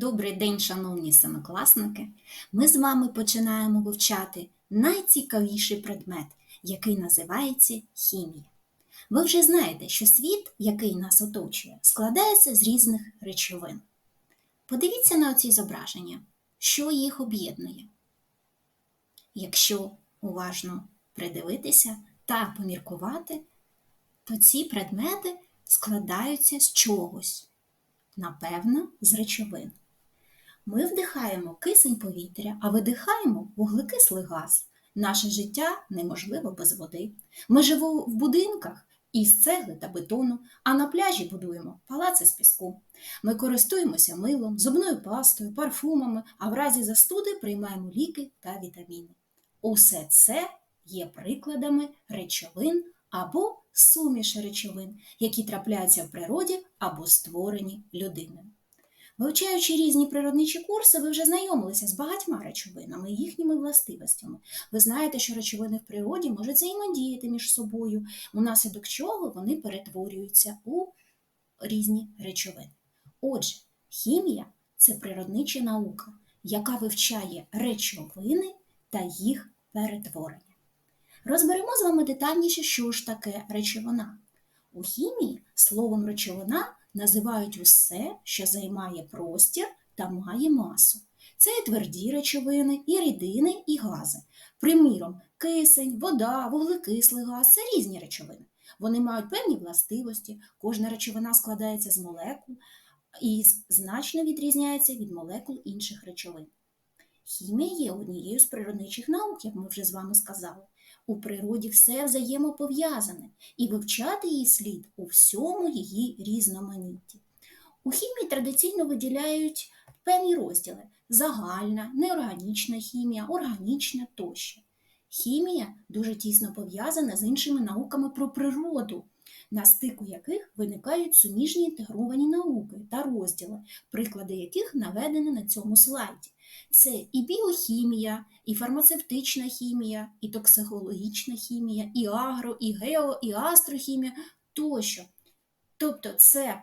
Добрий день, шановні семикласники! Ми з вами починаємо вивчати найцікавіший предмет, який називається хімія. Ви вже знаєте, що світ, який нас оточує, складається з різних речовин. Подивіться на оці зображення, що їх об'єднує. Якщо уважно придивитися та поміркувати, то ці предмети складаються з чогось напевно, з речовин. Ми вдихаємо кисень повітря, а видихаємо вуглекислий газ. Наше життя неможливо без води. Ми живемо в будинках із цегли та бетону, а на пляжі будуємо палаци з піску. Ми користуємося милом, зубною пастою, парфумами, а в разі застуди приймаємо ліки та вітаміни. Усе це є прикладами речовин або суміші речовин, які трапляються в природі або створені людиною. Вивчаючи різні природничі курси, ви вже знайомилися з багатьма речовинами і їхніми властивостями. Ви знаєте, що речовини в природі можуть взаємодіяти між собою, унаслідок чого вони перетворюються у різні речовини. Отже, хімія це природнича наука, яка вивчає речовини та їх перетворення. Розберемо з вами детальніше, що ж таке речовина. У хімії словом речовина називають усе, що займає простір та має масу. Це і тверді речовини, і рідини, і гази. Приміром, кисень, вода, вуглекислий газ це різні речовини. Вони мають певні властивості, кожна речовина складається з молекул і значно відрізняється від молекул інших речовин. Хімія є однією з природничих наук, як ми вже з вами сказали. У природі все взаємопов'язане, і вивчати її слід у всьому її різноманітті. У хімії традиційно виділяють певні розділи: загальна, неорганічна хімія, органічна тощо. Хімія дуже тісно пов'язана з іншими науками про природу, на стику яких виникають суміжні інтегровані науки та розділи, приклади яких наведені на цьому слайді. Це і біохімія, і фармацевтична хімія, і токсикологічна хімія, і агро, і гео, і астрохімія тощо. Тобто це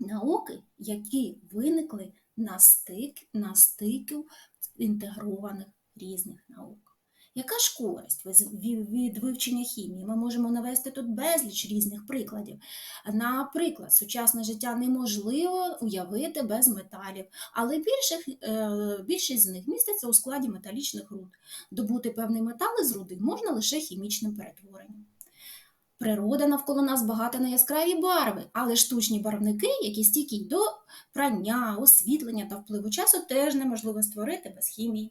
науки, які виникли на стик, на стиків інтегрованих різних наук. Яка ж користь від вивчення хімії? Ми можемо навести тут безліч різних прикладів. Наприклад, сучасне життя неможливо уявити без металів, але більших, більшість з них міститься у складі металічних руд. Добути певний метал із руди можна лише хімічним перетворенням. Природа навколо нас багата на яскраві барви, але штучні барвники, які стійкі до прання, освітлення та впливу часу, теж неможливо створити без хімії.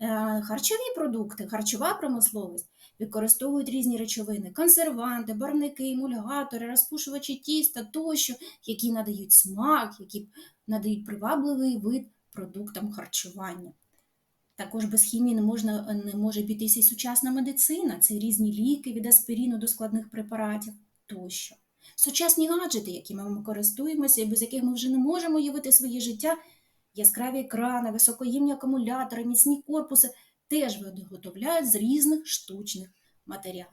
Е, харчові продукти, харчова промисловість використовують різні речовини, консерванти, барвники, емульгатори, розпушувачі тіста тощо, які надають смак, які надають привабливий вид продуктам харчування. Також без хімії не можна, не може обійтися сучасна медицина, це різні ліки від аспіріну до складних препаратів тощо. Сучасні гаджети, якими ми користуємося і без яких ми вже не можемо уявити своє життя, яскраві екрани, високоїмні акумулятори, міцні корпуси теж виготовляють з різних штучних матеріалів.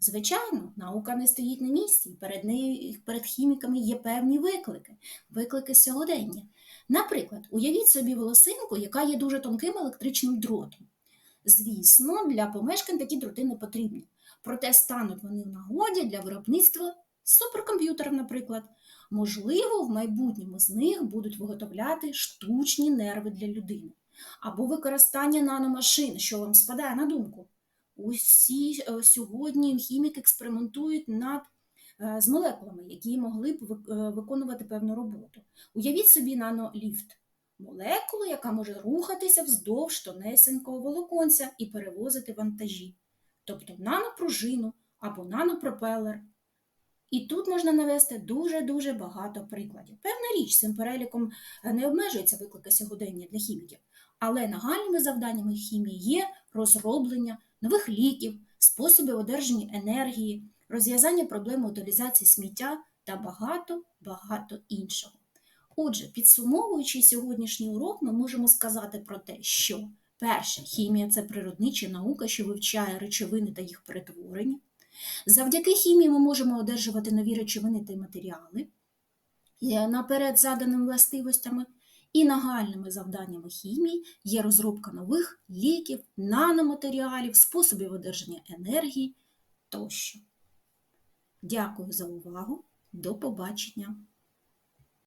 Звичайно, наука не стоїть на місці, і перед нею перед хіміками є певні виклики, виклики сьогодення. Наприклад, уявіть собі волосинку, яка є дуже тонким електричним дротом. Звісно, для помешкань такі дроти не потрібні, проте стануть вони в нагоді для виробництва суперкомп'ютерів, наприклад. Можливо, в майбутньому з них будуть виготовляти штучні нерви для людини або використання наномашин, що вам спадає на думку. Усі е, сьогодні хіміки експериментують над е, з молекулами, які могли б е, виконувати певну роботу. Уявіть собі наноліфт молекулу, яка може рухатися вздовж тонесенького волоконця і перевозити вантажі, тобто нанопружину або нанопропелер. І тут можна навести дуже-дуже багато прикладів. Певна річ, цим переліком не обмежуються виклики сьогодення для хіміків, але нагальними завданнями хімії є розроблення нових ліків, способи одержання енергії, розв'язання проблеми утилізації сміття та багато-багато іншого. Отже, підсумовуючи сьогоднішній урок, ми можемо сказати про те, що перше, хімія це природнича наука, що вивчає речовини та їх перетворення. Завдяки хімії ми можемо одержувати нові речовини та матеріали наперед заданими властивостями. І нагальними завданнями хімії є розробка нових ліків, наноматеріалів, способів одержання енергії тощо. Дякую за увагу. До побачення!